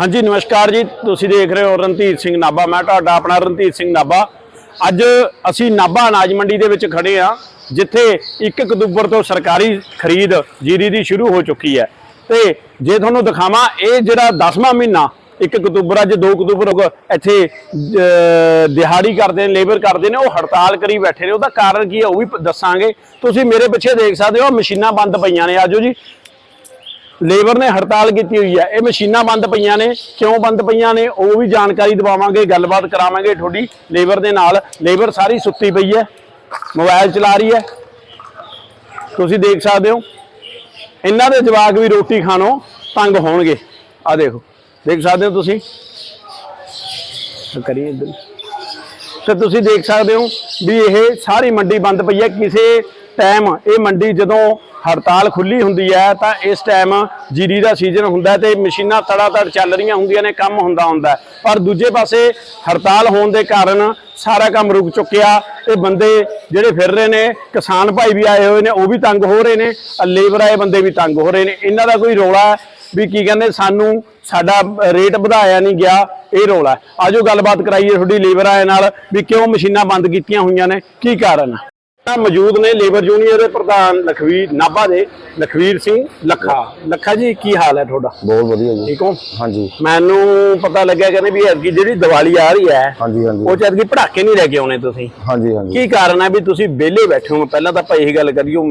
ਹਾਂਜੀ, ਨਮਸਕਾਰ ਜੀ। ਤੁਸੀਂ ਦੇਖ ਰਹੇ ਹੋ ਰਣਧੀਰ ਸਿੰਘ ਨਾਭਾ। ਮੈਂ ਤੁਹਾਡਾ ਆਪਣਾ ਰਣਧੀਰ ਸਿੰਘ ਨਾਭਾ। ਅੱਜ ਅਸੀਂ ਨਾਭਾ ਅਨਾਜ ਮੰਡੀ ਦੇ ਵਿੱਚ ਖੜੇ ਆ ਜਿੱਥੇ 1 ਅਕਤੂਬਰ ਤੋਂ ਸਰਕਾਰੀ ਖਰੀਦ ਜੀਰੀ ਦੀ ਸ਼ੁਰੂ ਹੋ ਚੁੱਕੀ ਹੈ। ਤੇ ਜੇ ਤੁਹਾਨੂੰ ਦਿਖਾਵਾਂ, ਇਹ ਜਿਹੜਾ 10ਵਾਂ ਮਹੀਨਾ 1 ਅਕਤੂਬਰ, ਅੱਜ 2 ਅਕਤੂਬਰ ਇੱਥੇ ਦਿਹਾੜੀ ਕਰਦੇ ਨੇ, ਲੇਬਰ ਕਰਦੇ ਨੇ, ਉਹ ਹੜਤਾਲ ਕਰੀ ਬੈਠੇ ਨੇ। ਉਹਦਾ ਕਾਰਨ ਕੀ ਹੈ ਉਹ ਵੀ ਦੱਸਾਂਗੇ। ਤੁਸੀਂ ਮੇਰੇ ਪਿੱਛੇ ਦੇਖ ਸਕਦੇ ਹੋ, ਮਸ਼ੀਨਾਂ ਬੰਦ ਪਈਆਂ ਨੇ। ਆਜੋ ਜੀ ਲੇਬਰ ਨੇ ਹੜਤਾਲ ਕੀਤੀ ਹੋਈ ਹੈ। ਇਹ ਮਸ਼ੀਨਾਂ ਬੰਦ ਪਈਆਂ ਨੇ। ਕਿਉਂ ਬੰਦ ਪਈਆਂ ਨੇ? ਉਹ ਵੀ ਜਾਣਕਾਰੀ ਦਿਵਾਵਾਂਗੇ, ਗੱਲਬਾਤ ਕਰਾਵਾਂਗੇ ਤੁਹਾਡੀ ਲੇਬਰ ਦੇ ਨਾਲ। ਲੇਬਰ ਸਾਰੀ ਸੁੱਤੀ ਪਈ ਹੈ। ਮੋਬਾਈਲ ਚਲਾ ਰਹੀ ਹੈ। ਤੁਸੀਂ ਦੇਖ ਸਕਦੇ ਹੋ। ਇਹਨਾਂ ਦੇ ਜਵਾਕ ਵੀ ਰੋਟੀ ਖਾਣੋਂ ਤੰਗ ਹੋਣਗੇ। ਆ ਦੇਖੋ। ਦੇਖ ਸਕਦੇ ਹੋ ਤੁਸੀਂ? ਕਰੀਏ ਇੱਧਰ। ਤੇ ਤੁਸੀਂ ਦੇਖ ਸਕਦੇ ਹੋ ਵੀ ਇਹ ਸਾਰੀ ਮੰਡੀ ਬੰਦ ਪਈ ਹੈ। ਕਿਸੇ ਟਾਈਮ ਇਹ ਮੰਡੀ ਜਦੋਂ ਹੜਤਾਲ ਖੁੱਲੀ ਹੁੰਦੀ ਹੈ ਤਾਂ ਇਸ ਟਾਈਮ ਜੀਰੀ ਦਾ ਸੀਜ਼ਨ ਹੁੰਦਾ ਹੈ ਤੇ ਮਸ਼ੀਨਾਂ ਤੜਾਤੜ ਚੱਲ ਰਹੀਆਂ ਹੁੰਦੀਆਂ ਨੇ, ਕੰਮ ਹੁੰਦਾ ਹੁੰਦਾ ਪਰ ਦੂਜੇ ਪਾਸੇ ਹੜਤਾਲ ਹੋਣ ਦੇ ਕਾਰਨ ਸਾਰਾ ਕੰਮ ਰੁਕ ਚੁੱਕਿਆ। ਇਹ ਬੰਦੇ ਜਿਹੜੇ ਫਿਰ ਰਹੇ ਨੇ, ਕਿਸਾਨ ਭਾਈ ਵੀ ਆਏ ਹੋਏ ਨੇ, ਉਹ ਵੀ ਤੰਗ ਹੋ ਰਹੇ ਨੇ ਲੇਬਰ ਆਏ ਬੰਦੇ ਵੀ ਤੰਗ ਹੋ ਰਹੇ ਨੇ। ਇਹਨਾਂ ਦਾ ਕੋਈ ਰੌਲਾ ਵੀ ਕੀ ਕਹਿੰਦੇ, ਸਾਨੂੰ ਸਾਡਾ ਰੇਟ ਵਧਾਇਆ ਨਹੀਂ ਗਿਆ, ਇਹ ਰੌਲਾ ਹੈ। ਆਜੋ ਗੱਲਬਾਤ ਕਰਾਈਏ ਤੁਹਾਡੀ ਲੇਬਰ ਆਏ ਨਾਲ ਵੀ ਕਿਉਂ ਮਸ਼ੀਨਾਂ ਬੰਦ ਕੀਤੀਆਂ ਹੋਈਆਂ ਨੇ, ਕੀ ਕਾਰਨ ਹੈ? ਮੌਜੂਦ ਨੇ ਲੇਬਰ ਯੂਨੀਅਨ ਦੇ ਪ੍ਰਧਾਨ ਲਖਵੀਰ ਨਾਭਾ ਦੇ ਲਖਵੀਰ ਸਿੰਘ ਲੱਖਾ। ਲੱਖਾ ਜੀ ਕੀ ਹਾਲ ਹੈ ਤੁਹਾਡਾ? ਬਹੁਤ ਵਧੀਆ ਜੀ। ਠੀਕ ਹੋ? ਹਾਂਜੀ। ਮੈਨੂੰ ਪਤਾ ਲੱਗਿਆ ਕਹਿੰਦੇ ਵੀ ਐਤਕੀ ਜਿਹੜੀ ਦੀਵਾਲੀ ਆ ਰਹੀ ਹੈ ਹਾਂਜੀ ਹਾਂਜੀ। ਉਹ ਚ ਐਤਕੀ ਪੜਾਕੇ ਨਹੀਂ ਲੈ ਕੇ ਆਉਣੇ ਤੁਸੀਂ। ਹਾਂਜੀ ਹਾਂਜੀ। ਕੀ ਕਾਰਨ ਹੈ ਵੀ ਤੁਸੀਂ ਵਿਹਲੇ ਬੈਠੇ ਹੋ? ਪਹਿਲਾਂ ਤਾਂ ਆਪਾਂ ਇਹੀ ਗੱਲ ਕਰੀਓ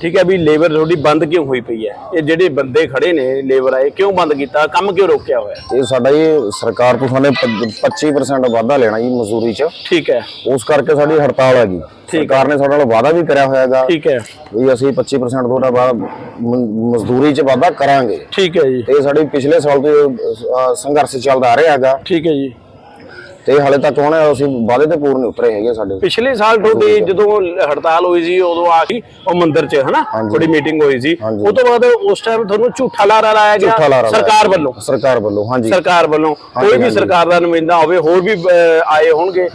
ਠੀਕ ਹੈ ਵੀ ਲੇਬਰ ਤੁਹਾਡੀ ਬੰਦ ਕਿਉਂ ਹੋਈ ਪਈ ਹੈ? ਇਹ ਜਿਹੜੇ ਬੰਦੇ ਖੜੇ ਨੇ ਲੇਬਰ ਆਏ ਕਿਉਂ ਬੰਦ ਕੀਤਾ? ਕੰਮ ਕਿਉਂ ਰੋਕਿਆ ਹੋਇਆ? ਇਹ ਸਾਡਾ ਇਹ ਸਰਕਾਰ ਤੋਂ ਪ- 25% ਵਾਧਾ ਲੈਣਾ ਜੀ ਮਜ਼ਦੂਰੀ 'ਚ। ਠੀਕ ਹੈ। ਉਸ ਕਰਕੇ ਸਾਡੀ ਹੜਤਾਲ ਹੈਗੀ ਸਰਕਾਰ ਨੇ ਸਾਡੇ ਨਾਲ ਵਾਅਦਾ ਵੀ ਕਰਿਆ ਹੋਇਆ ਹੈਗਾ ਠੀਕ ਹੈ। ਵੀ ਅਸੀਂ 25% ਤੁਹਾਡਾ ਮ- ਮਜ਼ਦੂਰੀ 'ਚ ਵਾਧਾ ਕਰਾਂਗੇ। ਠੀਕ ਹੈ ਜੀ। ਤੇ ਸਾਡੀ ਪਿਛਲੇ ਸਾਲ ਤੋਂ ਸੰਘਰਸ਼ ਚੱਲਦਾ ਆ ਰਿਹਾ ਹੈਗਾ। ਠੀਕ ਹੈ ਜੀ। ਤੇ ਹਾਲੇ ਤੱਕ ਹੁਣ ਅਸੀਂ ਵਾਅਦੇ ਤੇ ਪੂਰਨ ਉਤਰੇ ਹੈਗੇ ਸਾਡੇ। ਪਿਛਲੇ ਸਾਲ ਤੁਹਾਡੀ ਜਦੋਂ ਹੜਤਾਲ ਹੋਈ ਸੀ ਉਦੋਂ ਆ ਕੇ ਉਹ ਮੰਦਿਰ 'ਚ ਹਨਾ। ਤੁਹਾਡੀ ਮੀਟਿੰਗ ਹੋਈ ਸੀ। ਉਹ ਤੋਂ ਬਾਅਦ ਉਸ ਟਾਈਮ ਤੁਹਾਨੂੰ ਝੂਠਾ ਲਾਰਾ ਲਾਇਆ ਗਿਆ ਝੂਠਾ ਲਾਰਾ ਸਰਕਾਰ। ਵੱਲੋਂ। ਸਰਕਾਰ ਵੱਲੋਂ ਹਾਂਜੀ। ਸਰਕਾਰ ਵੱਲੋਂ। ਕੋਈ ਵੀ। ਸਰਕਾਰ ਦਾ ਨੁਮਾਇੰਦਾ ਹੋਵੇ ਹੋਰ ਵੀ ਆਏ ਹੋਣਗੇ।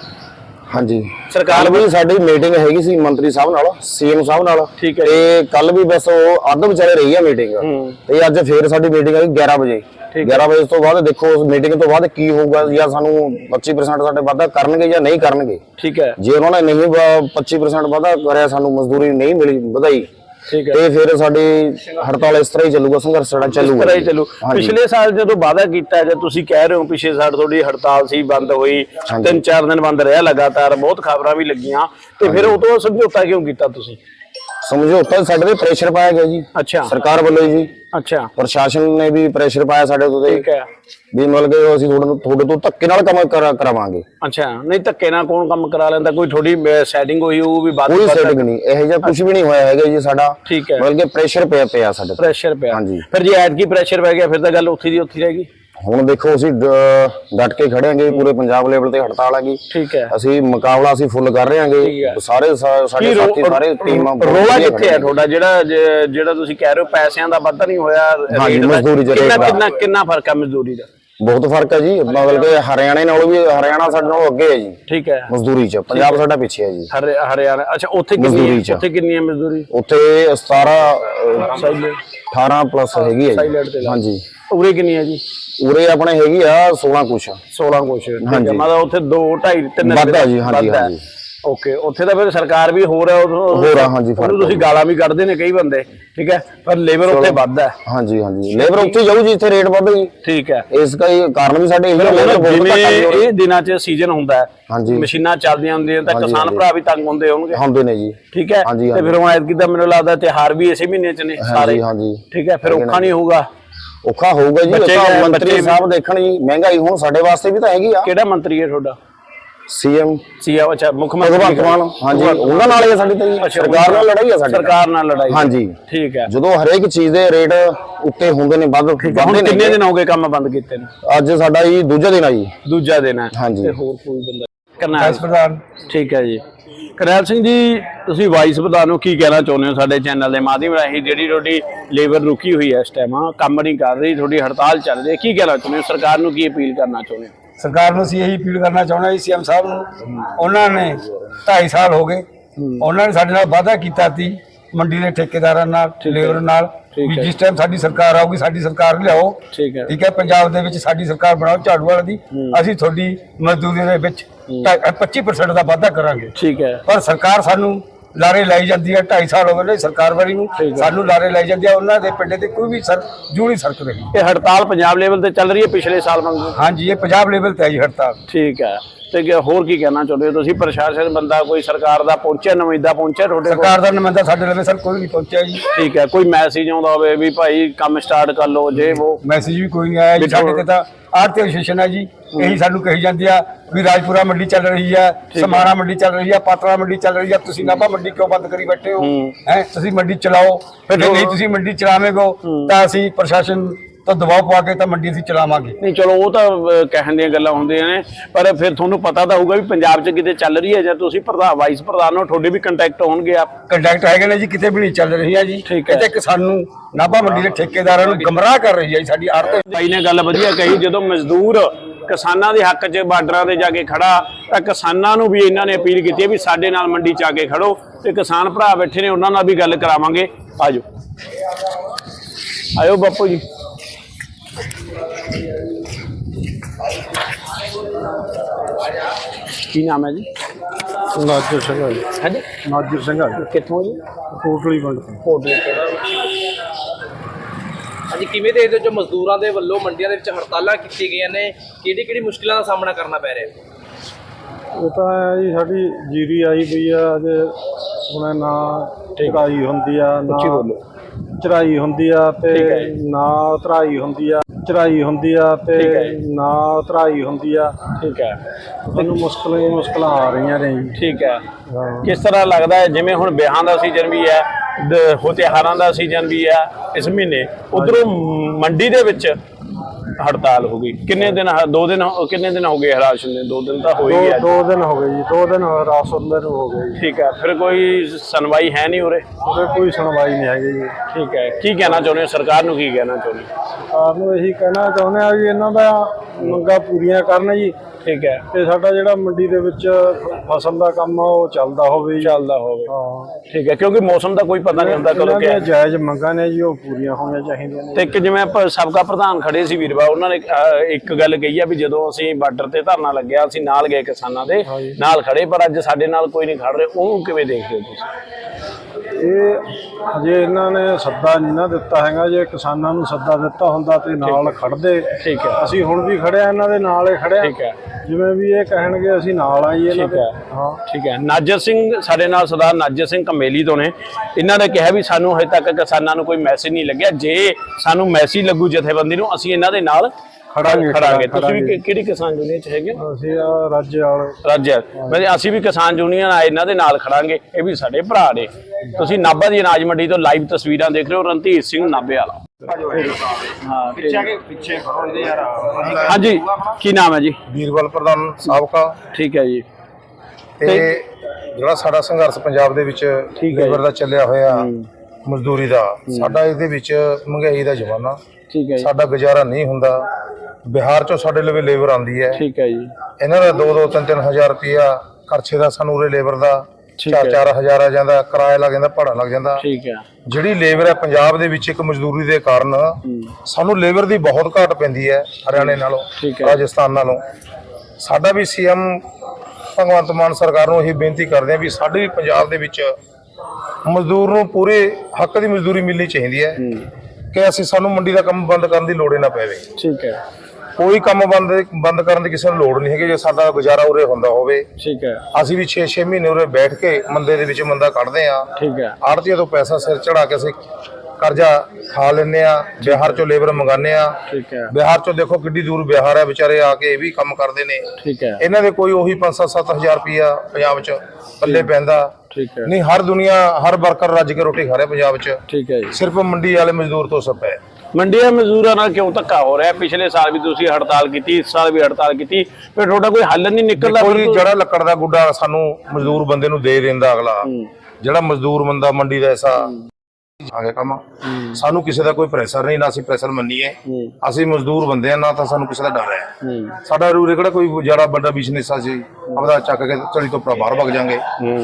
ਹਾਂਜੀ। ਸਰਕਾਰ ਵੀ ਸਾਡੀ ਮੀਟਿੰਗ ਹੈਗੀ ਸੀ ਮੰਤਰੀ ਸਾਹਿਬ ਨਾਲ ਸੀਐਮ ਸਾਹਿਬ ਨਾਲ। ਠੀਕ ਹੈ ਤੇ ਕੱਲ ਵੀ ਬਸ ਉਹ ਅੱਧ ਵਿਚਾਲੇ ਰਹੀ ਆ ਮੀਟਿੰਗ ਹੂੰ। ਤੇ ਅੱਜ ਫੇਰ ਸਾਡੀ ਮੀਟਿੰਗ ਹੈਗੀ 11 ਵਜੇ। 11 ਵਜੇ ਤੋਂ ਬਾਅਦ ਦੇਖੋ ਉਸ ਮੀਟਿੰਗ ਤੋਂ ਬਾਅਦ ਕੀ ਹੋਊਗਾ ਜਾਂ ਸਾਨੂੰ 25% ਸਾਡੇ ਵਾਧਾ ਕਰਨਗੇ ਜਾਂ ਨਹੀਂ ਕਰਨਗੇ। ਠੀਕ ਹੈ। ਜੇ ਉਹਨਾਂ ਨੇ ਨਹੀਂ ਵਾ- 25% ਵਾਧਾ ਕਰਿਆ ਸਾਨੂੰ ਮਜ਼ਦੂਰੀ ਨਹੀਂ ਮਿਲੀ ਵਧਾਈ। ਹੈ ਤੇ ਫਿਰ ਸਾਡੀ ਹੜਤਾਲ ਇਸ ਤਰ੍ਹਾਂ ਹੀ ਚੱਲੂਗਾ ਸੰਘਰਸ਼ ਸਾਡਾ ਚੱਲੂਗਾ ਤਰ੍ਹਾਂ ਹੀ ਚੱਲੂ। ਪਿਛਲੇ ਸਾਲ ਜਦੋਂ ਵਾਅਦਾ ਕੀਤਾ ਜਾਂ ਤੁਸੀਂ ਕਹਿ ਰਹੇ ਹੋ ਪਿਛਲੇ ਸਾਲ ਤੁਹਾਡੀ ਹੜਤਾਲ ਸੀ ਬੰਦ ਹੋਈ ਤਿੰਨ ਚਾਰ ਦਿਨ ਬੰਦ ਰਿਹਾ ਲਗਾਤਾਰ ਬਹੁਤ ਖਬਰਾਂ ਵੀ ਲੱਗੀਆਂ ਤੇ ਫਿਰ ਤੋਂ ਸਮਝੌਤਾ ਕਿਉਂ ਕੀਤਾ ਤੁਸੀਂ? ਸਮਝੌਤਾ ਸਾਡੇ ਤੇ ਪ੍ਰੈਸ਼ਰ ਪਾਇਆ ਗਿਆ ਜੀ। ਅੱਛਾ। ਸਰਕਾਰ ਵੱਲੋਂ ਜੀ। ਅੱਛਾ। ਪ੍ਰਸ਼ਾਸਨ ਨੇ ਵੀ ਪ੍ਰੈਸ਼ਰ ਪਾਇਆ ਸਾਡੇ ਉੱਤੇ ਠੀਕ ਹੈ। ਵੀ ਮਤਲਬ ਕਿ ਅਸੀਂ ਤੁਹਾਡੇ ਤੋਂ ਤੁਹਾਡੇ ਤੋਂ ਧੱਕੇ ਨਾਲ ਕੰਮ ਕਰਾ- ਕਰਾਵਾਂਗੇ। ਅੱਛਾ ਨਹੀਂ ਧੱਕੇ ਨਾਲ ਕੌਣ ਕੰਮ ਕਰਾ ਲੈਂਦਾ? ਕੋਈ ਥੋੜੀ ਸੈਟਿੰਗ ਹੋਈ ਉਹ ਵੀ ਬਾਤ ਕੋਈ ਸੈਟਿੰਗ ਨਹੀਂ। ਇਹੋ ਜਿਹਾ ਕੁਝ ਵੀ ਨਹੀਂ ਹੋਇਆ ਹੈਗਾ ਜੀ ਸਾਡਾ। ਠੀਕ ਹੈ। ਬਲਕਿ ਪ੍ਰੈਸ਼ਰ ਪਿਆ ਪਿਆ ਸਾਡੇ ਤੇ। ਪ੍ਰੈਸ਼ਰ ਪਿਆ। ਹਾਂਜੀ। ਫਿਰ ਜੇ ਐਡ ਕੀ ਪ੍ਰੈਸ਼ਰ ਪੈ ਗਿਆ ਫਿਰ ਤਾਂ ਗੱਲ ਉੱਥੇ ਦੀ ਉੱਥੇ ਰਹੇਗੀ ਹੁਣ ਦੇਖੋ ਅਸੀਂ ਡਟ ਕੇ ਖੜੇ ਆਂਗੇ ਪੂਰੇ ਪੰਜਾਬ ਲੈਵਲ ਤੇ ਹੜਤਾਲ ਹੈਗੀ ਠੀਕ ਹੈ। ਅਸੀਂ ਮੁਕਾਬਲਾ ਅਸੀਂ ਫੁੱਲ ਕਰ ਰਹੇ ਠੀਕ ਆਂਗੇ ਹੈ। ਸਾਰੇ ਸਾਡੇ ਸਾਥੀ ਸਾਰੇ ਟੀਮਾਂ ਰੋਲਾ ਕਿੱਥੇ ਹੈ ਤੁਹਾਡਾ? ਜਿਹੜਾ ਜਿਹੜਾ ਤੁਸੀਂ ਕਹਿ ਰਹੇ ਹੋ ਪੈਸਿਆਂ ਦਾ ਵਾਧਾ ਨਹੀਂ ਹੋਇਆ। ਮਜ਼ਦੂਰੀ ਚ ਕਿੰਨਾ। ਕਿੰਨਾ ਕਿੰਨਾ ਫ਼ਰਕ ਹੈ ਮਜ਼ਦੂਰੀ ਦਾ? ਬਹੁਤ ਫ਼ਰਕ ਹੈ ਜੀ ਮਤਲਬ ਕਿ ਹਰਿਆਣੇ ਨਾਲੋਂ ਵੀ ਹਰਿਆਣਾ ਸਾਡੇ ਨਾਲੋਂ ਅੱਗੇ ਹੈ ਜੀ। ਠੀਕ ਹੈ। ਮਜ਼ਦੂਰੀ 'ਚ ਪੰਜਾਬ ਸਾਡਾ ਪਿੱਛੇ ਹੈ ਜੀ। ਹਰਿ- ਹਰਿਆਣਾ ਅੱਛਾ ਉੱਥੇ ਕਿੰਨੀ ਹੈ। ਉੱਥੇ ਕਿੰਨੀ ਹੈ ਮਜ਼ਦੂਰੀ? ਉੱਥੇ 17 ਅ, ਸਾਈਲੈਂਟ 18 ਪਲੱਸ ਹੈਗੀ ਹੈ ਜੀ। ਹਾਂਜੀ। ਉਰੇ ਕਿੰਨੀ ਹੈ ਜੀ? ਉਰੇ ਆਪਣੇ ਹੈਗੀ ਆ 16 ਕੁਛ। 16 ਕੁਛ। ਹਾਂਜੀ। ਮਤਲਬ ਉੱਥੇ 2 2.5 3 ਵੱਧ ਹੈ ਜੀ, ਹਾਂਜੀ, ਹਾਂਜੀ। ਓਕੇ ਉੱਥੇ ਤਾਂ ਫਿਰ ਸਰਕਾਰ ਵੀ ਹੋਰ ਹੈ ਉਹ- ਹੋਰ ਆ, ਹਾਂਜੀ, ਫ਼ਰਕ ਉਹਨੂੰ ਤੁਸੀਂ ਗਾਲਾਂ ਵੀ ਕੱਢਦੇ ਨੇ ਕਈ ਬੰਦੇ। ਠੀਕ ਹੈ ਪਰ ਲੇਬਰ ਉੱਥੇ ਵੱਧ ਹੈ ਹਾਂਜੀ ਹਾਂਜੀ। ਲੇਬਰ ਉੱਥੇ ਜਾਊ ਜੀ ਇੱਥੇ ਰੇਟ ਵੱਧ ਜੀ ਠੀਕ ਹੈ ਇਸ ਦਾ ਹੀ ਕਾਰਨ ਵੀ ਸਾਡੇ ਇਹੀ labor ਹੁਣ ਬਹੁਤ ਜਿਵੇਂ ਘੱਟ ਹੋ। ਇਹ ਦਿਨਾਂ 'ਚ ਸੀਜ਼ਨ ਹੁੰਦਾ ਹੈ। ਹਾਂਜੀ। ਮਸ਼ੀਨਾਂ ਚੱਲਦੀਆਂ ਹੁੰਦੀਆਂ ਤਾਂ ਹਾਂਜੀ, ਕਿਸਾਨ ਹਾਂਜੀ। ਭਰਾ ਵੀ ਤੰਗ ਹੁੰਦੇ ਹੋਣਗੇ। ਹੁੰਦੇ ਨੇ ਜੀ। ਠੀਕ ਹੈ ਹਾਂਜੀ, ਤੇ ਫਿਰ ਹੁਣ ਐਤਕੀ ਤਾਂ ਮੈਨੂੰ ਲੱਗਦਾ ਤਿਹਾਰ ਵੀ ਇਸੇ ਮਹੀਨੇ 'ਚ ਨੇ ਸਾਰੇ। ਹਾਂਜੀ। ਹਾਂਜੀ ਠੀਕ ਹੈ ਫਿਰ ਔਖਾ ਨਹੀਂ ਹੋਊਗਾ। ਔਖਾ ਹੋਊਗਾ ਜੀ ਬੱਚੇ ਉਹ ਤਾਂ ਗਏ, ਬੱਚੇ ਮੰਤਰੀ ਸਾਹਿਬ ਦੇਖਣ ਜੀ ਮਹਿੰਗਾਈ ਹੁਣ ਸਾਡੇ ਵਾਸਤੇ ਵੀ ਤਾਂ ਹੈਗੀ ਆ। ਕਿਹੜਾ ਮੰਤਰੀ ਹੈ ਤੁਹਾਡਾ? ਸੀਐਮ। ਸੀਆ ਅੱਛਾ ਮੁੱਖ ਮੰਤਰੀ ਭਗਵੰਤ ਮਾਨ। ਹਾਂਜੀ ਉਹਨਾਂ ਨਾਲ ਹੀ ਆ ਸਾਡੀ ਤਾਂ ਜੀ। ਸਰਕਾਰ ਨਾਲ ਲੜਾਈ ਆ ਸਾਡੀ ਸਰਕਾਰ ਨਾਲ ਲੜਾਈ ਹਾਂਜੀ। ਠੀਕ ਹੈ। ਜਦੋਂ ਹਰੇਕ ਚੀਜ਼ ਦੇ ਰੇਟ ਉੱਤੇ ਹੁੰਦੇ ਨੇ ਵੱਧ ਹੁਣ ਕਿੰਨੇ ਦਿਨ ਹੋ ਗਏ ਕੰਮ ਬੰਦ ਕੀਤੇ ਨੇ? ਅੱਜ ਸਾਡਾ ਜੀ ਦੂਜਾ ਦਿਨ ਆ ਜੀ। ਦੂਜਾ ਦਿਨ ਹੈ। ਹਾਂਜੀ। ਤੇ ਹੋਰ ਕੋਈ ਬੰਦਾ ਕਰਨੈਲ ਪ੍ਰਧਾਨ ਠੀਕ ਹੈ ਜੀ। ਕਰਨੈਲ ਸਿੰਘ ਜੀ ਤੁਸੀਂ ਵਾਈਸ ਪ੍ਰਧਾਨ ਨੂੰ ਕੀ ਕਹਿਣਾ ਚਾਹੁੰਦੇ ਹੋ ਸਾਡੇ ਚੈਨਲ ਦੇ ਮਾਧਿਅਮ ਰਾਹੀਂ? ਜਿਹੜੀ ਤੁਹਾਡੀ ਲੇਬਰ ਰੁਕੀ ਹੋਈ ਹੈ ਇਸ ਟਾਈਮ ਕੰਮ ਨਹੀਂ ਕਰ ਰਹੀ ਤੁਹਾਡੀ ਹੜਤਾਲ ਚੱਲ ਰਹੀ ਹੈ ਕੀ ਕਹਿਣਾ ਚਾਹੁੰਦੇ ਹੋ? ਸਰਕਾਰ ਨੂੰ ਕੀ ਅਪੀਲ ਕਰਨਾ ਚਾਹੁੰਦੇ ਹੋ? ਸਰਕਾਰ ਨੂੰ ਅਸੀਂ ਇਹੀ ਅਪੀਲ ਕਰਨਾ ਚਾਹੁੰਦੇ ਹਾਂ ਸੀਐਮ ਸਾਹਿਬ ਨੂੰ। ਉਹਨਾਂ ਨੇ 2.5 ਸਾਲ ਹੋ ਗਏ। ਉਹਨਾਂ ਨੇ ਸਾਡੇ ਨਾਲ ਵਾਅਦਾ ਕੀਤਾ ਸੀ ਮੰਡੀ ਦੇ ਠੇਕੇਦਾਰਾਂ ਨਾਲ ਲੇਬਰ ਨਾਲ। ਠੀਕ ਹੈ। ਜਿਸ ਟਾਈਮ ਸਾਡੀ ਸਰਕਾਰ ਆਊਗੀ ਸਾਡੀ ਸਰਕਾਰ ਲਿਆਓ। ਠੀਕ ਹੈ। ਠੀਕ ਹੈ ਪੰਜਾਬ ਦੇ ਵਿੱਚ ਸਾਡੀ ਸਰਕਾਰ ਬਣਾਓ ਝਾੜੂ ਵਾਲਾ ਦੀ। ਅਸੀਂ ਤੁਹਾਡੀ ਮਜ਼ਦੂਰੀ ਦੇ ਵਿੱਚ ਢਾਈ- 25% ਦਾ ਵਾਧਾ ਕਰਾਂਗੇ। ਠੀਕ ਹੈ। ਪਰ ਸਰਕਾਰ ਸਾਨੂੰ ਲਾਰੇ ਲਾਈ ਜਾਂਦੀ ਹੈ 2.5 ਸਾਲ ਹੋ ਗਏ ਨੇ ਸਰਕਾਰ ਵਾਲੀ ਨੂੰ। ਹੈ। ਸਾਨੂੰ ਲਾਰੇ ਲਾਈ ਜਾਂਦੀ ਹੈ ਉਹਨਾਂ ਦੇ ਪਿੰਡੇ ਤੇ ਕੋਈ ਵੀ ਸਰ ਜੂੜੀ ਸਰਕ ਰਹੀ ਇਹ ਹੜਤਾਲ ਪੰਜਾਬ ਲੈਵਲ ਤੇ ਚੱਲ ਰਹੀ ਹੈ ਪਿਛਲੇ ਸਾਲ ਵਾਂਗੂ? ਹਾਂਜੀ ਇਹ ਪੰਜਾਬ ਲੈਵਲ ਤੇ ਆਈ ਹੜਤਾਲ। ਠੀਕ ਹੈ। ਤੇ ਕੀ- ਹੋਰ ਕੀ ਕਹਿਣਾ ਚਾਹੁੰਦੇ ਹੋ ਤੁਸੀਂ? ਪ੍ਰਸ਼ਾਸਨ ਬੰਦਾ ਕੋਈ ਸਰਕਾਰ ਦਾ ਪਹੁੰਚਿਆ ਨੁਮਾਇੰਦਾ ਪਹੁੰਚਿਆ ਤੁਹਾਡੇ ਕੋਲ? ਸਰਕਾਰ ਦਾ ਨੁਮਾਇੰਦਾ ਸਾਡੇ ਲਵੇ ਸਰ ਕੋਈ ਨਹੀਂ ਪਹੁੰਚਿਆ ਜੀ। ਠੀਕ ਹੈ ਕੋਈ ਮੈਸੇਜ ਆਉਂਦਾ ਹੋਵੇ ਵੀ ਭਾਈ ਕੰਮ ਸਟਾਰਟ ਕਰ ਲਓ ਜੇ ਉਹ ਮੈਸੇਜ ਵੀ ਕੋਈ ਨਹੀਂ ਆਇਆ ਜੀ ਸਾਡੇ ਤੇ ਤਾਂ ਆਰਤੀ ਐਸੋਸੀਏਸ਼ਨ ਹੈ ਜੀ। ਇਹੀ ਸਾਨੂੰ ਕਹੀ ਜਾਂਦੀ ਆ ਵੀ ਰਾਜਪੁਰਾ ਮੰਡੀ ਚੱਲ ਰਹੀ ਹੈ ਸਮਾਣਾ ਮੰਡੀ ਚੱਲ ਰਹੀ ਹੈ ਪਾਤੜਾ ਮੰਡੀ ਚੱਲ ਰਹੀ ਹੈ ਤੁਸੀਂ ਨਾਭਾ ਮੰਡੀ ਕਿਉਂ ਬੰਦ ਕਰੀ ਬੈਠੇ ਹੋ? ਹੂੰ। ਤੁਸੀਂ ਮੰਡੀ ਚਲਾਓ। ਜੋ- ਨਹੀਂ ਤੁਸੀਂ ਮੰਡੀ ਚਲਾਵੇਂਗੋ ਤਾਂ ਅਸੀਂ ਪ੍ਰਸ਼ਾਸਨ ਤੋਂ ਦਬਾਅ ਪਵਾ ਕੇ ਤਾਂ ਮੰਡੀ ਅਸੀਂ ਚਲਾਵਾਂਗੇ। ਨਹੀਂ ਚਲੋ ਉਹ ਤਾਂ ਅਹ, ਕਹਿਣ ਦੀਆਂ ਗੱਲਾਂ ਹੁੰਦੀਆਂ ਨੇ ਪਰ ਫਿਰ ਤੁਹਾਨੂੰ ਪਤਾ ਤਾਂ ਹੋਊਗਾ ਵੀ ਪੰਜਾਬ 'ਚ ਕਿਤੇ ਚੱਲ ਰਹੀ ਹੈ ਜਾਂ ਤੁਸੀਂ ਪ੍ਰਧਾਨ ਵਾਈਸ ਪ੍ਰਧਾਨ ਹੋ ਤੁਹਾਡੇ ਵੀ ਕੰਟੈਕਟ ਹੋਣਗੇ ਆਪ। ਕੰਡਕਟ ਹੈਗੇ ਨੇ ਜੀ ਕਿਤੇ ਵੀ ਨਹੀਂ ਚੱਲ ਰਹੀਆਂ ਜੀ। ਠੀਕ ਹੈ। ਕਿਤੇ ਕਿਸਾਨ ਨੂੰ ਨਾਭਾ ਮੰਡੀ ਦੇ ਠੇਕੇਦਾਰਾਂ ਨੂੰ ਗਮਰਾਹ ਕਰ ਰਹੀ ਹੈ ਜੀ ਸਾਡੀ ਆੜਤ। ਭਾਈ ਨੇ ਗੱਲ ਵਧੀਆ ਕਹੀ ਜਦੋਂ ਮਜ਼ਦੂਰ ਕਿਸਾਨਾਂ ਦੇ ਹੱਕ 'ਚ ਬਾਰਡਰਾਂ ਤੇ ਜਾ ਕੇ ਖੜਾ ਤਾਂ ਕਿਸਾਨਾਂ ਨੂੰ ਵੀ ਇਹਨਾਂ ਨੇ ਅਪੀਲ ਕੀਤੀ ਹੈ ਵੀ ਸਾਡੇ ਨਾਲ ਮੰਡੀ 'ਚ ਆ ਕੇ ਖੜੋ ਤੇ ਕਿਸਾਨ ਭਰਾ ਬੈਠੇ ਨੇ ਉਹਨਾਂ ਨਾਲ ਵੀ ਗੱਲ ਕਰਾਵਾਂਗੇ। ਆਜੋ। ਆਇਓ ਬਾਪੂ ਜੀ। ਕੀ ਨਾਮ ਹੈ ਜੀ? ਨਾਜਰ ਸਿੰਘ ਹਾਂਜੀ ਨਾਜਰ ਸਿੰਘ ਕਿੱਥੋਂ ਜੀ? ਕੋਟਲੀ ਪਿੰਡ ਤੋਂ। ਅੱਜ ਕਿਵੇਂ ਦੇਖਦੇ ਹੋ ਜੋ ਮਜ਼ਦੂਰਾਂ ਦੇ ਵੱਲੋਂ ਮੰਡੀਆਂ ਦੇ ਵਿੱਚ ਹੜਤਾਲਾਂ ਕੀਤੀਆਂ ਗਈਆਂ ਨੇ? ਕਿਹੜੀ ਕਿਹੜੀ ਮੁਸ਼ਕਿਲਾਂ ਦਾ ਸਾਹਮਣਾ ਕਰਨਾ ਪੈ ਰਿਹਾ ਹੈ? ਇਹ ਤਾਂ ਹੈ ਜੀ ਸਾਡੀ ਜੀਰੀ ਆਈ ਪਈ ਆ ਅਜੇ ਹੁਣ ਨਾ ਟਿਕਾਈ ਹੁੰਦੀ ਆ ਨਾ ਚਰਾਈ ਹੁੰਦੀ ਆ ਤੇ ਹੈ ਜੀ। ਨਾ ਉਤਰਾਈ ਹੁੰਦੀ ਆ। ਚਰਾਈ ਹੁੰਦੀ ਆ ਤੇ ਠੀਕ ਹੈ ਜੀ। ਨਾ ਉਤਰਾਈ ਹੁੰਦੀ ਆ। ਠੀਕ ਹੈ। ਸਾਨੂੰ ਮੁਸ਼ਕਲਾਂ ਹੀ ਮੁਸ਼ਕਲਾਂ ਆ ਰਹੀਆਂ ਨੇ ਜੀ। ਠੀਕ ਹੈ। ਹਾਂ। ਕਿਸ ਤਰ੍ਹਾਂ ਲੱਗਦਾ ਹੈ? ਜਿਵੇਂ ਹੁਣ ਵਿਆਹਾਂ ਦਾ ਸੀਜ਼ਨ ਵੀ ਹੈ ਦ- ਹੋ ਤਿਉਹਾਰਾਂ ਦਾ ਸੀਜ਼ਨ ਵੀ ਹੈ ਇਸ ਮਹੀਨੇ। ਉਧਰੋਂ ਮੰਡੀ ਦੇ ਵਿੱਚ ਹੜਤਾਲ ਹੋ ਗਈ। ਕਿੰਨੇ ਦਿਨ ਹ- ਦੋ ਦਿਨ ਹੋ- ਕਿੰਨੇ ਦਿਨ ਹੋ ਗਏ ਰਾਸ਼ਨ ਦੇ? ਦੋ ਦਿਨ ਤਾਂ ਹੋਈ ਗਿਆ ਦੋ ਦਿਨ ਹੋ ਗਏ ਜੀ ਦੋ ਦਿਨ ਰਾਸ਼ਨ ਦੇ ਨੂੰ ਹੋ ਗਏ ਜੀ। ਠੀਕ ਹੈ ਫਿਰ ਕੋਈ ਸੁਣਵਾਈ ਹੈ ਨਹੀਂ ਉਰੇ? ਉਹਦੇ ਕੋਈ ਸੁਣਵਾਈ ਨਹੀਂ ਹੈਗੀ ਜੀ। ਠੀਕ ਹੈ ਕੀ ਕਹਿਣਾ ਚਾਹੁੰਦੇ ਹੋ? ਸਰਕਾਰ ਨੂੰ ਕੀ ਕਹਿਣਾ ਚਾਹੁੰਦੇ ਹੋ? ਸਰਕਾਰ ਨੂੰ ਇਹੀ ਕਹਿਣਾ ਚਾਹੁੰਦੇ ਆ ਵੀ ਇਹਨਾਂ ਦਾ ਮੰਗਾਂ ਪੂਰੀਆਂ ਕਰਨ ਜੀ। ਠੀਕ ਹੈ। ਤੇ ਸਾਡਾ ਜਿਹੜਾ ਮੰਡੀ ਦੇ ਵਿੱਚ ਫਸਲ ਦਾ ਕੰਮ ਆ ਉਹ ਚੱਲਦਾ ਹੋਵੇ। ਚੱਲਦਾ ਹੋਵੇ। ਹਾਂ। ਠੀਕ ਹੈ ਕਿਉਂਕਿ ਮੌਸਮ ਦਾ ਕੋਈ ਪਤਾ ਨਹੀਂ ਹੁੰਦਾ ਕਦੋਂ ਕਿਆ। ਜਾਇਜ਼ ਮੰਗਾਂ ਨੇ ਜੀ ਉਹ ਪੂਰੀਆਂ ਹੋਣੀਆਂ ਚਾਹੀਦੀਆਂ ਨੇ। ਤੇ ਇੱਕ ਜਿਵੇਂ ਆਪਾਂ ਸਾਬਕਾ ਪ੍ਰਧਾਨ ਖੜੇ ਸੀ ਵੀਰਵਾ ਉਹਨਾਂ ਨੇ ਅਹ, ਇੱਕ ਗੱਲ ਕਹੀ ਆ ਵੀ ਜਦੋਂ ਅਸੀਂ ਬਾਰਡਰ ਤੇ ਧਰਨਾ ਲੱਗਿਆ ਅਸੀਂ ਨਾਲ ਗਏ ਕਿਸਾਨਾਂ ਦੇ ਨਾਲ ਖੜੇ ਪਰ ਅੱਜ ਸਾਡੇ ਨਾਲ ਕੋਈ ਨਹੀਂ ਖੜ ਰਹੇ। ਉਹਨੂੰ ਕਿਵੇਂ ਦੇਖਦੇ ਹੋ ਤੁਸੀਂ? ਇਹ ਜੇ ਇਹਨਾਂ ਨੇ ਸੱਦਾ ਨਹੀਂ ਨਾ ਦਿੱਤਾ ਹੈਗਾ। ਜੇ ਕਿਸਾਨਾਂ ਨੂੰ ਸੱਦਾ ਦਿੱਤਾ ਹੁੰਦਾ ਤੇ ਨਾਲ ਖੜਦੇ ਠੀਕ ਹੈ। ਅਸੀਂ ਹੁਣ ਵੀ ਖੜੇ ਆ ਇਹਨਾਂ ਦੇ ਨਾਲ ਹੀ ਖੜੇ ਆ ਠੀਕ ਹੈ। ਜਿਵੇਂ ਵੀ ਇਹ ਕਹਿਣਗੇ ਅਸੀਂ ਨਾਲ ਆਈ ਇਹਨਾਂ ਠੀਕ ਦੇ। ਹੈ। ਹਾਂ। ਠੀਕ ਹੈ। ਨਾਜਰ ਸਿੰਘ ਸਾਡੇ ਨਾਲ ਸਰਦਾਰ ਨਾਜਰ ਸਿੰਘ ਕਮੇਲੀ ਤੋਂ ਨੇ। ਇਹਨਾਂ ਨੇ ਕਿਹਾ ਵੀ ਸਾਨੂੰ ਹਜੇ ਤੱਕ ਕਿਸਾਨਾਂ ਨੂੰ ਕੋਈ ਮੈਸੇਜ ਨਹੀਂ ਲੱਗਿਆ। ਜੇ ਸਾਨੂੰ ਮੈਸੇਜ ਲੱਗੂ ਜਥੇਬੰਦੀ ਨੂੰ ਅਸੀਂ ਇਹਨਾਂ ਦੇ ਨਾਲ ਖੜਾਂਗੇ, ਖੜਾਂਗੇ। ਤੁਸੀਂ ਵੀ। ਕਿ- ਕਿਹੜੀ ਕਿਸਾਨ ਯੂਨੀਅਨ ਚ ਹੈਗੇ ਹੋ? ਅਸੀਂ ਆ ਰਾਜ ਵਾਲੇ। ਰਾਜ ਮੈਂ ਅਸੀਂ ਵੀ ਕਿਸਾਨ ਯੂਨੀਅਨ ਆ ਇਹਨਾਂ ਦੇ ਨਾਲ ਖੜਾਂਗੇ। ਇਹ ਵੀ ਸਾਡੇ ਭਰਾ ਨੇ। ਤੁਸੀਂ ਨਾਭਾ ਦੀ ਅਨਾਜ ਮੰਡੀ ਤੋਂ ਲਾਈਵ ਤਸਵੀਰਾਂ ਦੇਖ ਰਹੇ ਹੋ ਰਣਧੀਰ ਸਿੰਘ ਨਾਭੇ ਵਾਲਾ। ਹਾਂ। ਪਿੱਛੇ ਪਿੱਛੇ ਹਾਂਜੀ। ਕੀ ਨਾਮ ਹੈ ਜੀ? ਵੀਰਵਾਲ ਪ੍ਰਧਾਨ ਸਾਬਕਾ। ਠੀਕ ਹੈ ਜੀ। ਤੇ ਜਿਹੜਾ ਸਾਡਾ ਸੰਘਰਸ਼ ਪੰਜਾਬ ਦੇ ਵਿੱਚ ਠੀਕ ਹੈ ਲੇਬਰ। ਦਾ ਚੱਲਿਆ ਹੋਇਆ ਮਜ਼ਦੂਰੀ ਦਾ। ਸਾਡਾ ਇਹਦੇ ਵਿੱਚ ਮਹਿੰਗਾਈ ਦਾ ਜ਼ਮਾਨਾ। ਠੀਕ ਹੈ ਜੀ। ਸਾਡਾ ਗੁਜ਼ਾਰਾ ਨਹੀਂ ਹੁੰਦਾ। ਬਿਹਾਰ ਚੋਂ ਸਾਡੇ ਲਵੇ ਲੇਬਰ ਆਉਂਦੀ ਹੈ। ਠੀਕ ਹੈ ਜੀ। ਇਹਨਾਂ ਦਾ 2-2 3-3 ਹਜ਼ਾਰ ਰੁਪਇਆ ਖਰਚੇ ਦਾ ਸਾਨੂੰ ਉਰੇ ਲੇਬਰ ਦਾ ਠੀਕ ਹੈ। 4-4 ਹਜ਼ਾਰ ਆ ਜਾਂਦਾ ਕਿਰਾਇਆ ਲੱਗ ਜਾਂਦਾ ਭਾੜਾ ਲੱਗ ਜਾਂਦਾ। ਠੀਕ ਹੈ। ਜਿਹੜੀ ਲੇਬਰ ਹੈ ਪੰਜਾਬ ਦੇ ਵਿੱਚ ਇੱਕ ਮਜ਼ਦੂਰੀ ਦੇ ਕਾਰਨ ਸਾਨੂੰ ਲੇਬਰ ਦੀ ਬਹੁਤ ਘਾਟ ਪੈਂਦੀ ਹੈ ਹਰਿਆਣੇ ਨਾਲੋਂ। ਰਾਜਸਥਾਨ ਨਾਲੋਂ। ਸਾਡਾ ਵੀ ਸੀਐਮ ਭਗਵੰਤ ਮਾਨ ਸਰਕਾਰ ਨੂੰ ਇਹੀ ਬੇਨਤੀ ਕਰਦੇ ਆ ਵੀ ਸਾਡੇ ਵੀ ਪੰਜਾਬ ਦੇ ਵਿੱਚ ਮਜ਼ਦੂਰ ਨੂੰ ਪੂਰੇ ਹੱਕ ਦੀ ਮਜ਼ਦੂਰੀ ਮਿਲਣੀ ਚਾਹੀਦੀ ਹੈ ਕਿ ਅਸੀਂ ਸਾਨੂੰ ਮੰਡੀ ਦਾ ਕੰਮ ਬੰਦ ਕਰਨ ਦੀ ਲੋੜ ਨਾ ਪਵੇ। ਠੀਕ ਹੈ। ਕੋਈ ਕੰਮ ਬੰਦ ਬੰਦ ਕਰਨ ਦੀ ਕਿਸੇ ਨੂੰ ਲੋੜ ਨਹੀਂ ਹੈਗੀ ਜੇ ਸਾਡਾ ਗੁਜ਼ਾਰਾ ਉਰੇ ਹੁੰਦਾ ਹੋਵੇ। ਠੀਕ ਹੈ। ਅਸੀਂ ਵੀ 6-6 ਮਹੀਨੇ ਉਰੇ ਬੈਠ ਕੇ ਮੰਦੇ ਦੇ ਵਿੱਚ ਮੰਦਾ ਕੱਢਦੇ ਆ ਠੀਕ ਹੈ। ਆੜਤੀਆਂ ਤੋਂ ਪੈਸਾ ਸਿਰ ਚੜਾ ਕੇ ਅਸੀਂ ਕਰਜ਼ਾ ਖਾ ਲੈਂਦੇ ਆ ਬਿਹਾਰ ਚੋਂ ਲੇਬਰ ਮੰਗਾਉਂਦੇ ਆ ਠੀਕ ਹੈ। ਬਿਹਾਰ ਚੋਂ ਦੇਖੋ ਕਿੱਡੀ ਦੂਰ ਬਿਹਾਰ ਹੈ ਵਿਚਾਰੇ ਆ ਕੇ ਇਹ ਵੀ ਕੰਮ ਕਰਦੇ ਨੇ। ਠੀਕ ਹੈ। ਇਹਨਾਂ ਦੇ ਕੋਈ ਉਹੀ 5-7 ਰੁਪਿਆ ਪੰਜਾਬ 'ਚ ਪੱਲੇ ਪੈਂਦਾ। ਠੀਕ ਹੈ। ਨਹੀਂ ਹਰ ਦੁਨੀਆ ਹਰ ਵਰਕਰ ਰੱਜ ਕੇ ਰੋਟੀ ਖਾ ਰਿਹਾ ਪੰਜਾਬ 'ਚ। ਠੀਕ ਹੈ ਜੀ। ਸਿਰਫ ਮੰਡੀ ਵਾਲੇ ਮਜ਼ਦੂਰ ਤੋਂ ਸੱਪ ਹੈ। ਮੰਡੀਆਂ ਮਜ਼ਦੂਰਾਂ ਨਾਲ ਕਿਉਂ ਧੱਕਾ ਹੋ ਰਿਹਾ? ਪਿਛਲੇ ਸਾਲ ਵੀ ਤੁਸੀਂ ਹੜਤਾਲ ਕੀਤੀ ਇਸ ਸਾਲ ਵੀ ਹੜਤਾਲ ਕੀਤੀ ਫਿਰ ਤੁਹਾਡਾ ਕੋਈ ਹੱਲ ਨਹੀਂ ਨਿਕਲਦਾ? ਕੋਈ ਜਿਹੜਾ ਲੱਕੜ ਦਾ ਗੁੱਡਾ ਸਾਨੂੰ ਮਜ਼ਦੂਰ ਬੰਦੇ ਨੂੰ ਦੇ ਦਿੰਦਾ ਅਗਲਾ ਜਿਹੜਾ ਮਜ਼ਦੂਰ ਬੰਦਾ ਮੰਡੀ ਦਾ ਐਸਾ ਆ ਗਿਆ ਕੰਮ ਸਾਨੂੰ ਕਿਸੇ ਦਾ ਕੋਈ ਪ੍ਰੈਸ਼ਰ ਨਹੀਂ ਨਾ ਅਸੀਂ ਪ੍ਰੈਸ਼ਰ ਮੰਨੀਏ। ਅਸੀਂ ਮਜ਼ਦੂਰ ਬੰਦੇ ਆ ਨਾ ਤਾਂ ਸਾਨੂੰ ਕਿਸੇ ਦਾ ਡਰ ਹੈ। ਸਾਡਾ ਰੂਰੇ ਕਿਹੜਾ ਕੋਈ ਜ਼ਿਆਦਾ ਵੱਡਾ ਬਿਜ਼ਨਸ ਆ ਜੀ? ਆਪਦਾ ਚੱਕ ਕੇ ਚੜੀ ਤੋਂ ਬਾਹਰ ਭੱਜ ਜਾਾਂਗੇ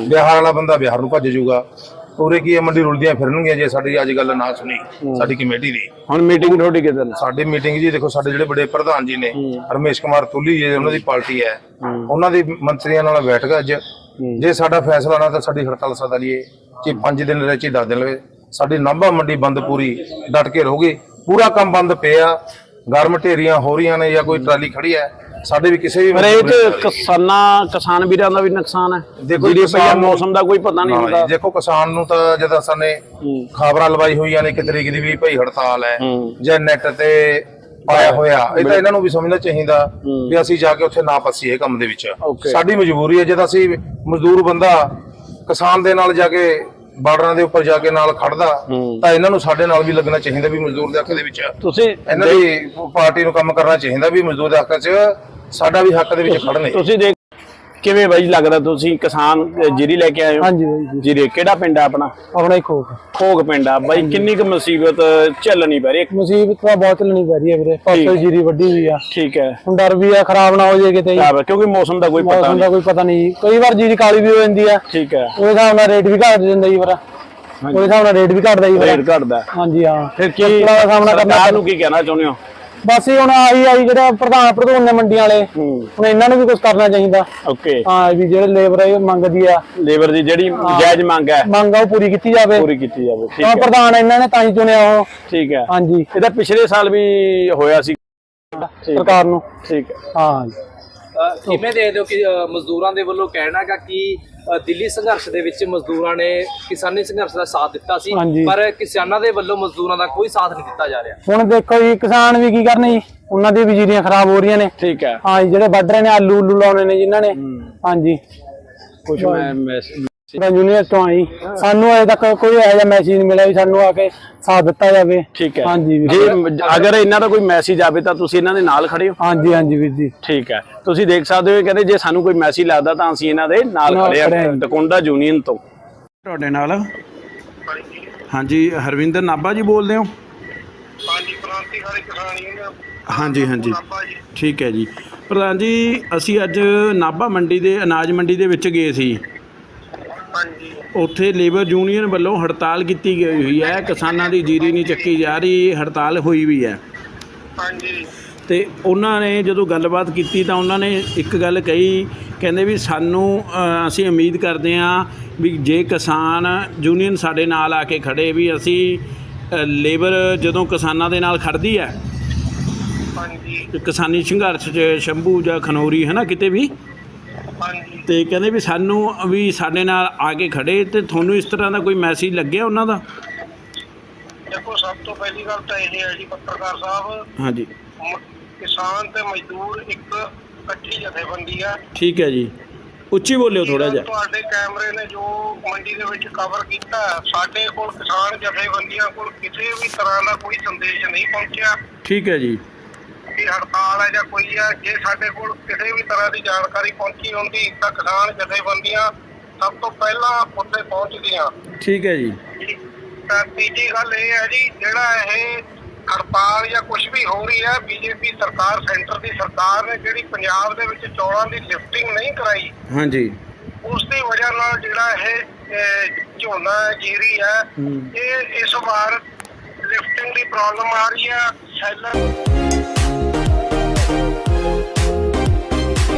ਬਿਹਾਰ ਵਾਲਾ ਬੰਦਾ ਬਿਹਾਰ ਨੂੰ ਭੱਜ ਜਾਊਗਾ। ਉਰੇ ਕੀ ਹੈ ਮੰਡੀ ਰੁਲਦੀਆਂ ਫਿਰਨਗੀਆਂ ਜੇ ਸਾਡੀ ਅੱਜ ਗੱਲ ਨਾ ਸੁਣੀ ਸਾਡੀ ਕਮੇਟੀ ਦੀ ਹੁਣ ਮੀਟਿੰਗ ਤੁਹਾਡੀ ਕਿਦਾਂ ਸਾਡੀ ਮੀਟਿੰਗ ਜੀ ਦੇਖੋ ਸਾਡੇ ਜਿਹੜੇ ਵੱਡੇ ਪ੍ਰਧਾਨ ਜੀ ਨੇ ਰਮੇਸ਼ ਕੁਮਾਰ ਤੁੱਲੀ ਜੀ ਉਹਨਾਂ ਦੀ ਪਾਰਟੀ ਹੈ। ਉਹਨਾਂ ਦੇ ਮੰਤਰੀਆਂ ਨਾਲ ਬੈਠ ਕੇ ਅੱਜ ਜੇ ਸਾਡਾ ਫੈਸਲਾ ਨਾ ਤਾਂ ਸਾਡੀ ਹੜਤਾਲ ਸਦਾ ਲਈਏ ਕਿ 5 ਦਿਨ ਰਹੇ ਚ 10 ਦਿਨ ਲਵੇ। ਸਾਡੀ ਨਾਭਾ ਮੰਡੀ ਬੰਦ ਪੂਰੀ ਡਟ ਕੇ ਰਹੋਗੇ ਪੂਰਾ ਕੰਮ ਬੰਦ ਪਿਆ ਗਰਮ ਢੇਰੀਆਂ ਹੋ ਰਹੀਆਂ ਨੇ ਜਾਂ ਕੋਈ ਟਰਾਲੀ ਖੜੀ ਹੈ ਸਾਡੇ ਵੀ ਕਿਸੇ ਵੀ ਪਰ ਇਹ ਚ ਕਿਸਾਨਾਂ ਕਿਸਾਨ ਵੀਰਾਂ ਦਾ ਵੀ ਨੁਕਸਾਨ ਹੈ। ਦੇਖੋ ਜਿਹੜੀ ਕਿਸਾਨ ਮੌਸਮ ਦਾ ਕੋਈ ਪਤਾ ਨਹੀਂ ਹੁੰਦਾ। ਜੀ, ਦੇਖੋ ਕਿਸਾਨ ਨੂੰ ਤਾਂ ਜਦ ਅਸਾਂ ਨੇ ਖਬਰਾਂ ਲਵਾਈ ਹੋਈਆਂ ਨੇ ਕਿ ਤਰੀਕ ਦੀ ਵੀ ਭਈ ਹੜਤਾਲ ਹੈ। ਜਾਂ ਨੈਟ ਤੇ ਪਾਇਆ ਹੋਇਆ ਇਹ ਤਾਂ ਇਹਨਾਂ ਨੂੰ ਵੀ ਸਮਝਣਾ ਚਾਹੀਦਾ ਵੀ ਅਸੀਂ ਜਾ ਕੇ ਉੱਥੇ ਨਾ ਫਸੀਏ ਕੰਮ ਦੇ ਵਿੱਚ. ਸਾਡੀ ਮਜਬੂਰੀ ਹੈ ਜਦ ਅਸੀਂ ਮਜ਼ਦੂਰ ਬੰਦਾ ਕਿਸਾਨ ਦੇ ਨਾਲ ਜਾ ਕੇ ਬਾਰਡਰਾਂ ਦੇ ਉੱਪਰ ਜਾ ਕੇ ਨਾਲ ਖੜਦਾ ਤਾਂ ਇਹਨਾਂ ਨੂੰ ਸਾਡੇ ਨਾਲ ਵੀ ਲੱਗਣਾ ਚਾਹੀਦਾ ਵੀ ਮਜ਼ਦੂਰ ਦੇ ਹੱਕ ਦੇ ਵਿੱਚ। ਤੁਸੀਂ ਇਹਨਾਂ ਦੀ ਪਾਰਟੀ ਨੂੰ ਕੰਮ ਕਰਨਾ ਚਾਹੀਦਾ ਵੀ ਮਜ਼ਦੂਰ ਦੇ ਹੱਕ 'ਚ ਸਾਡਾ ਵੀ ਹੱਕ ਦੇ ਵਿੱਚ ਖੜਨੇ ਤੁਸੀਂ ਦੇਖ ਕਿਵੇਂ ਬਾਈ ਲੱਗਦਾ ਤੁਸੀਂ ਕਿਸਾਨ ਜੀਰੀ ਲੈ ਕੇ ਆਏ ਹੋ? ਹਾਂਜੀ ਬਾਈ ਜੀ। ਜੀਰੇ ਕਿਹੜਾ ਪਿੰਡ ਆ ਆਪਣਾ? ਆਪਣਾ ਹੀ ਖੋਕ ਖੋਗ ਪਿੰਡ ਆ। ਬਾਈ ਕਿੰਨੀ ਕੁ ਮੁਸੀਬਤ ਝੱਲਣੀ ਪੈ ਰਹੀ ਹੈ? ਮੁਸੀਬਤ ਤਾਂ ਬਹੁਤ ਲੈਣੀ ਪੈ ਰਹੀ ਹੈ ਵੀਰੇ। ਪਾਸੇ ਜੀਰੀ ਵੱਡੀ ਹੋਈ ਆ। ਠੀਕ ਹੈ। ਹੁਣ ਡਰ ਵੀ ਆ ਖਰਾਬ ਨਾ ਹੋ ਜਾਏ ਕਿਤੇ ਖਰਾਬ ਹੈ, ਕਿਉਂਕਿ ਮੌਸਮ ਦਾ ਕੋਈ ਪਤਾ ਮੌਸਮ ਦਾ ਨਹੀਂ। ਕੋਈ ਪਤਾ ਨਹੀਂ। ਕਈ ਵਾਰ ਜੀਰੀ ਕਾਲੀ ਵੀ ਹੋ ਜਾਂਦੀ ਆ। ਠੀਕ ਹੈ। ਉਹਦੇ ਹਿਸਾਬ ਨਾਲ ਰੇਟ ਵੀ ਘਟ ਜਾਂਦਾ ਜੀ ਫਿਰ। ਉਹਦੇ ਹਿਸਾਬ ਨਾਲ ਰੇਟ ਵੀ ਘਟਦਾ ਜੀ ਰੇਟ ਘਟਦਾ। ਹਾਂਜੀ ਹਾਂ। ਫਿਰ ਕੀ ਦਾ ਸਾਹਮਣਾ ਕਰਨਾ ਸਰਕਾਰ ਨੂੰ ਕੀ ਕਹਿਣਾ ਚਾਹੁੰਦੇ ਹੋ? ਬਸ ਇਹ ਹੁਣ ਆਈ ਆਈ ਜਿਹੜਾ ਪ੍ਰਧਾਨ ਪ੍ਰਧਾਨ ਨੇ ਮੰਡੀਆਂ ਵਾਲੇ ਹੁਣ ਇਹਨਾਂ ਨੂੰ ਵੀ ਕੁਝ ਕਰਨਾ ਚਾਹੀਦਾ। ਓਕੇ। ਹਾਂ ਵੀ ਜਿਹੜੇ ਲੇਬਰ ਇਹ ਮੰਗਦੀ ਆ। ਲੇਬਰ ਦੀ ਜਿਹੜੀ ਜਾਇਜ਼ ਮੰਗ ਹੈ ਮੰਗ ਆ ਉਹ ਪੂਰੀ ਕੀਤੀ ਜਾਵੇ। ਪੂਰੀ ਕੀਤੀ ਜਾਵੇ ਠੀਕ ਹੈ। ਪ੍ਰਧਾਨ ਇਹਨਾਂ ਨੇ ਤਾਂ ਹੀ ਚੁਣਿਆ ਉਹ। ਠੀਕ ਹੈ। ਹਾਂਜੀ। ਇਹਦਾ ਪਿਛਲੇ ਸਾਲ ਵੀ ਹੋਇਆ ਸੀ। ਸਰਕਾਰ ਨੂੰ। ਠੀਕ ਹੈ। ਹਾਂ ਕਿਵੇਂ ਦੇਖਦੇ ਹੋ ਕਿ ਅ, ਮਜ਼ਦੂਰਾਂ ਦੇ ਵੱਲੋਂ ਕਹਿਣਾ ਹੈਗਾ ਕਿ ਅ, ਦਿੱਲੀ ਸੰਘਰਸ਼ ਦੇ ਵਿੱਚ ਮਜ਼ਦੂਰਾਂ ਨੇ ਕਿਸਾਨੀ ਸੰਘਰਸ਼ ਦਾ ਸਾਥ ਦਿੱਤਾ ਸੀ ਹਾਂਜੀ। ਪਰ ਕਿਸਾਨਾਂ ਦੇ ਵੱਲੋਂ ਮਜ਼ਦੂਰਾਂ ਦਾ ਕੋਈ ਸਾਥ ਨਹੀਂ ਦਿੱਤਾ ਜਾ ਰਿਹਾ। ਹੁਣ ਦੇਖੋ ਜੀ ਕਿਸਾਨ ਵੀ ਕੀ ਕਰਨ ਜੀ? ਉਹਨਾਂ ਦੀ ਵੀ ਜੀਰੀਆਂ ਖਰਾਬ ਹੋ ਰਹੀਆਂ ਨੇ। ਠੀਕ ਹੈ। ਹਾਂ ਜੀ, ਜਿਹੜੇ ਵੱਢ ਰਹੇ ਨੇ ਆਲੂ ਉਲੂ ਲਾਉਣੇ ਨੇ ਜਿਨ੍ਹਾਂ ਨੇ। ਹਾਂਜੀ। ਕੁਝ ਮੈਂ ਮੈਂ ਜੂਨੀਅਰ ਤੋਂ ਆਈ। ਸਾਨੂੰ ਅਜੇ ਤੱਕ ਕੋਈ ਇਹੋ ਜਿਹਾ ਮੈਸੇਜ ਨਹੀਂ ਮਿਲਿਆ ਵੀ ਸਾਨੂੰ ਆ ਕੇ ਸਾਥ ਦਿੱਤਾ ਜਾਵੇ। ਠੀਕ ਹੈ। ਹਾਂਜੀ ਵੀਰ। ਜੇ ਅਗਰ ਇਹਨਾਂ ਦਾ ਕੋਈ ਮੈਸੇਜ ਆਵੇ ਤਾਂ ਤੁਸੀਂ ਇਹਨਾਂ ਦੇ ਨਾਲ ਖੜੇ ਹੋ? ਹਾਂਜੀ ਹਾਂਜੀ ਵੀਰ ਜੀ। ਠੀਕ ਹੈ। ਤੁਸੀਂ ਦੇਖ ਸਕਦੇ ਹੋ ਇਹ ਕਹਿੰਦੇ ਜੇ ਸਾਨੂੰ ਕੋਈ ਮੈਸੇਜ ਲੱਗਦਾ ਤਾਂ ਅਸੀਂ ਇਹਨਾਂ ਦੇ ਨਾਲ ਨਾਲ ਖੜੇ ਖੜੇ ਹਾਂ। ਟਕੁੰਡਾ ਯੂਨੀਅਨ ਤੋਂ। ਤੁਹਾਡੇ ਨਾਲ। ਹਾਂਜੀ ਹਰਵਿੰਦਰ ਨਾਭਾ ਜੀ ਬੋਲਦੇ ਹੋ? ਹਾਂਜੀ ਕ੍ਰਾਂਤੀਕਾਰੀ ਕਿਸਾਨ ਯੂਨੀਅਨ ਹਾਂਜੀ ਹਾਂਜੀ। ਨਾਭਾ ਜੀ। ਠੀਕ ਹੈ ਜੀ। ਪ੍ਰਧਾਨ ਜੀ ਅਸੀਂ ਅੱਜ ਨਾਭਾ ਮੰਡੀ ਦੇ ਅਨਾਜ ਮੰਡੀ ਦੇ ਵਿੱਚ ਗਏ ਸੀ। ਉੱਥੇ ਲੇਬਰ ਯੂਨੀਅਨ ਵੱਲੋਂ ਹੜਤਾਲ ਕੀਤੀ ਗਈ ਹੋਈ ਹੈ। ਕਿਸਾਨਾਂ ਦੀ ਜੀਰੀ ਨਹੀਂ ਚੱਕੀ ਜਾ ਰਹੀ ਹੜਤਾਲ ਹੋਈ ਵੀ ਹੈ। ਹਾਂਜੀ। ਤੇ ਉਹਨਾਂ ਨੇ ਜਦੋਂ ਗੱਲਬਾਤ ਕੀਤੀ ਤਾਂ ਉਹਨਾਂ ਨੇ ਇੱਕ ਗੱਲ ਕਹੀ ਕਹਿੰਦੇ ਵੀ ਸਾਨੂੰ ਅਸੀਂ ਉਮੀਦ ਕਰਦੇ ਹਾਂ ਵੀ ਜੇ ਕਿਸਾਨ ਯੂਨੀਅਨ ਸਾਡੇ ਨਾਲ ਆ ਕੇ ਖੜੇ ਵੀ ਅਸੀਂ ਲੇਬਰ ਜਦੋਂ ਕਿਸਾਨਾਂ ਦੇ ਨਾਲ ਖੜਦੀ ਹੈ। ਹਾਂਜੀ। ਕਿਸਾਨੀ ਸੰਘਰਸ਼ 'ਚ ਸ਼ੰਭੂ ਜਾਂ ਖਨੌਰੀ ਹੈ ਨਾ ਕਿਤੇ ਵੀ? ਹਾਂਜੀ। ਤੇ ਕਹਿੰਦੇ ਵੀ ਸਾਨੂੰ ਵੀ ਸਾਡੇ ਨਾਲ ਆ ਕੇ ਖੜੇ ਤੇ ਤੁਹਾਨੂੰ ਇਸ ਤਰ੍ਹਾਂ ਦਾ ਕੋਈ ਮੈਸੇਜ ਲੱਗਿਆ ਉਹਨਾਂ ਦਾ? ਦੇਖੋ ਸਭ ਤੋਂ ਪਹਿਲੀ ਗੱਲ ਤਾਂ ਇਹ ਹੈ ਜੀ ਪੱਤਰਕਾਰ ਸਾਹਿਬ। ਹਾਂਜੀ। ਮ- ਕਿਸਾਨ ਤੇ ਮਜ਼ਦੂਰ ਇੱਕ ਇਕੱਠੀ ਜਥੇਬੰਦੀ ਹੈ ਠੀਕ ਹੈ ਜੀ। ਉੱਚੀ ਬੋਲਿਓ ਥੋੜਾ ਜਿਹਾ। ਤੁਹਾਡੇ ਕੈਮਰੇ ਨੇ ਜੋ ਮੰਡੀ ਦੇ ਵਿੱਚ ਕਵਰ ਕੀਤਾ ਸਾਡੇ ਕੋਲ ਕਿਸਾਨ ਜਥੇਬੰਦੀਆਂ ਕੋਲ ਕਿਸੇ ਵੀ ਤਰ੍ਹਾਂ ਦਾ ਕੋਈ ਸੰਦੇਸ਼ ਨਹੀਂ ਪਹੁੰਚਿਆ। ਠੀਕ ਹੈ ਜੀ। ਕਿ ਹੜਤਾਲ ਹੈ ਜਾਂ ਕੋਈ ਹੈ ਜੇ ਸਾਡੇ ਕੋਲ ਕਿਸੇ ਵੀ ਤਰ੍ਹਾਂ ਦੀ ਜਾਣਕਾਰੀ ਪਹੁੰਚੀ ਹੁੰਦੀ ਤਾਂ ਕਿਸਾਨ ਜਥੇਬੰਦੀਆਂ ਸਭ ਤੋਂ ਪਹਿਲਾਂ ਉੱਥੇ ਪਹੁੰਚਦੀਆਂ। ਠੀਕ ਹੈ ਜੀ। ਤਾਂ ਤੀਜੀ ਗੱਲ ਇਹ ਹੈ ਜੀ ਜਿਹੜਾ ਇਹ ਹੜਤਾਲ ਜਾਂ ਕੁਝ ਵੀ ਹੋ ਰਹੀ ਹੈ ਬੀਜੇਪੀ ਸਰਕਾਰ ਸੈਂਟਰ ਦੀ ਸਰਕਾਰ ਨੇ ਜਿਹੜੀ ਪੰਜਾਬ ਦੇ ਵਿੱਚ ਚੌਲਾਂ ਦੀ ਲਿਫਟਿੰਗ ਨਹੀਂ ਕਰਾਈ ਹਾਂਜੀ। ਉਸ ਦੀ ਵਜ੍ਹਾ ਨਾਲ ਜਿਹੜਾ ਇਹ ਝੋਨਾ ਜੀਰੀ ਹੈ। ਇਹ ਇਸ ਵਾਰ ਲਿਫਟਿੰਗ ਦੀ ਪ੍ਰੋਬਲਮ ਆ ਰਹੀ ਹੈ ਸੈਲਰ